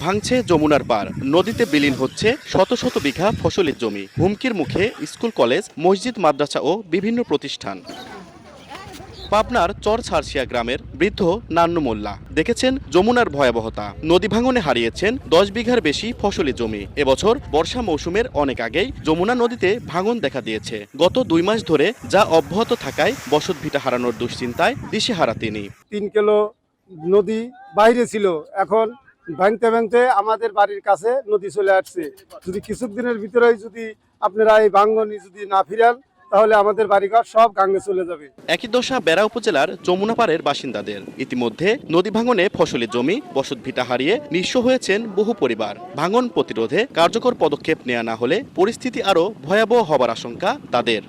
ভাঙছে যমুনার পার। নদীতে বিলীন হচ্ছে শত শত বিঘা ফসলের জমি। হুমকির মুখে স্কুল, কলেজ, মসজিদ, মাদ্রাসা ও বিভিন্ন প্রতিষ্ঠান। পাবনার চর ছারসিয়া গ্রামের বৃদ্ধ নান্নু মোল্লা। দেখেছেন যমুনার ভয়াবহতা। নদী ভাঙনে হারিয়েছেন দশ বিঘার বেশি ফসলি জমি। এবছর বর্ষা মৌসুমের অনেক আগেই যমুনা নদীতে ভাঙন দেখা দিয়েছে। গত দুই মাস ধরে যা অব্যাহত থাকায় বসতভিটা হারানোর দুশ্চিন্তায় দিশেহারা তিনি। তিন কিলো নদী বাইরে ছিল। এখন ভাঙতে ভাঙতে আমাদের বাড়ির কাছে নদী চলে আসছে। যদি কিছু দিনের ভিতরেই যদি আপনারা এই ভাঙ্গনি যদি না ফিরান তাহলে আমাদের বাড়িঘর সব গাঙ্গে চলে যাবে। একই দশা বেড়া উপজেলার যমুনাপাড়ের বাসিন্দাদের। ইতিমধ্যে নদী ভাঙনে ফসলি জমি বসত ভিটা হারিয়ে নিঃস্ব হয়েছেন বহু পরিবার। ভাঙন প্রতিরোধে কার্যকর পদক্ষেপ নেওয়া না হলে পরিস্থিতি আরও ভয়াবহ হবার আশঙ্কা তাদের।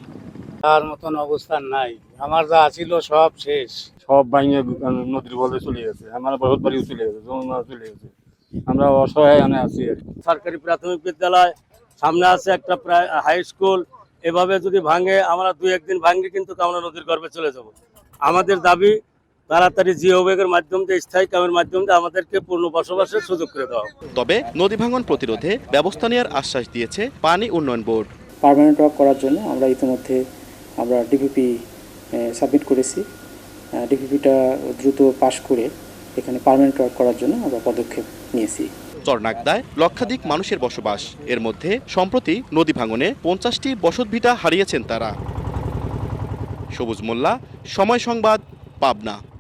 তার মতন অবস্থান নাই। আমার যা ছিল সব শেষ। সব বাইনে নদীর বলে চলে গেছে। আমার বহুত বাড়িও চলে গেছে যমুনা চলে গেছে। আমরা অসহায় আনে আছি। সরকারি প্রাথমিক বিদ্যালয় সামনে আছে একটা প্রায় হাই স্কুল এভাবে যদি ভাঙে আমরা দুই একদিন ভাঙে কিন্তু আমরা নদীর গর্ভে চলে যাব। আমাদের দাবি তাড়াতাড়ি জিও ব্যাগের মাধ্যম দিয়ে স্থায়ী কামের মাধ্যম দিয়ে আমাদেরকে পূর্ণ বসবাসের সুযোগ করে দেওয়া। তবে নদী ভাঙন প্রতিরোধে ব্যবস্থা নেওয়ার আশ্বাস দিয়েছে পানি উন্নয়ন বোর্ড। পার্মানেন্ট ওয়ার্ক করার জন্য আমরা ইতিমধ্যে আমরা ডিপিপি সাবমিট করেছি। ডিপিপিটা দ্রুত পাশ করে এখানে পার্মানেন্ট ওয়ার্ক করার জন্য আমরা পদক্ষেপ নিয়েছি। চরনাকদায় লক্ষাধিক মানুষের বসবাস। এর মধ্যে সম্প্রতি নদী ভাঙনে পঞ্চাশটি বসতভিটা হারিয়েছেন তারা। সবুজ মোল্লা, সময় সংবাদ, পাবনা।